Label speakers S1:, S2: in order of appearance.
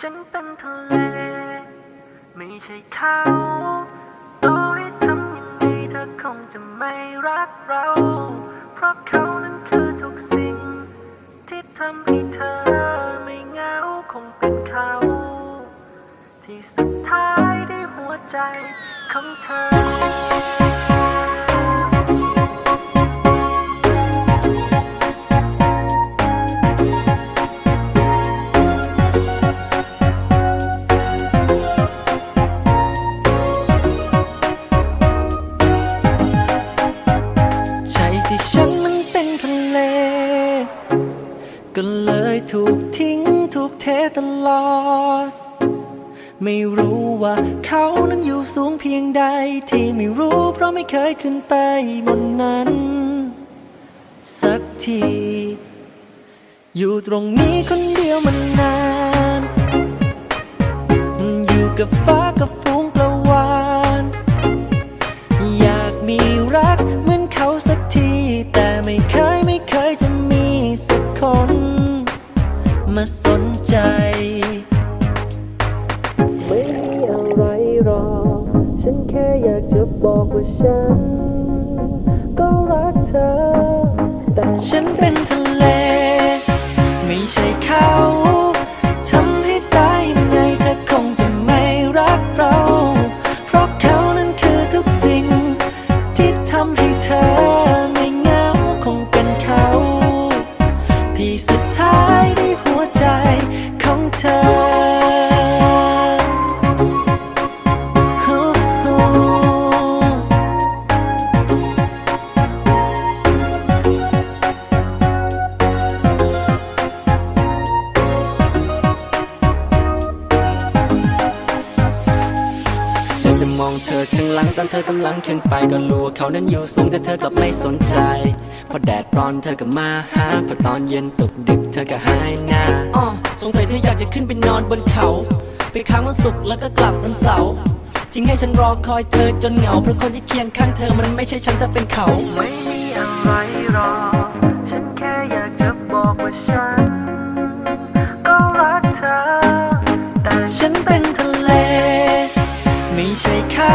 S1: ฉันเป็นทะเล ไม่ใช่เขาต่อให้ทำยังไงเธอคงจะไม่รักเรา เพราะเขานั้นคือทุกสิ่ง ที่ทำให้เธอไม่เหงาคงเป็นเขา ที่สุดท้ายได้หัวใจของเธอ ถูกทิ้งถูกเทตลอด ไม่รู้ว่าเขานั้นอยู่สูงเพียงใด ที่ไม่รู้เพราะไม่เคยขึ้นไปบนนั้น สักที อยู่ตรงนี้คนเดียวมันนาน อยู่กับฟ้า สนใจ ไม่มีอะไรหรอกฉันแค่อยากจะบอกว่าฉัน เธอ
S2: อยากจะมองเธอข้างหลังตอนเธอกำลังขึ้นไปก็รู้ว่าเขานั้นอยู่
S1: สูงแต่เธอกลับไม่สนใจ พอแด
S2: ดร้อนเธอก็มาหา
S1: พอตอนเย็นตกดึกเธอก็
S2: หายหน้า
S1: สงสัยเธออยากจะขึ้นไปนอนบนเขา ไปค้างวันศุกร์แล้วก็กลับวันเสาร์ทิ้งให้ฉันรอคอยเธอจนเหงา เพราะคนที่เคียงข้างเธอมันไม่ใช่ฉันแต่เป็นเขา ไม่มีอะไรรอ ฉันแค่อยากจะบอกว่าฉัน ก็รักเธอ แต่ฉันเป็นทะเล ไม่ใช่เขา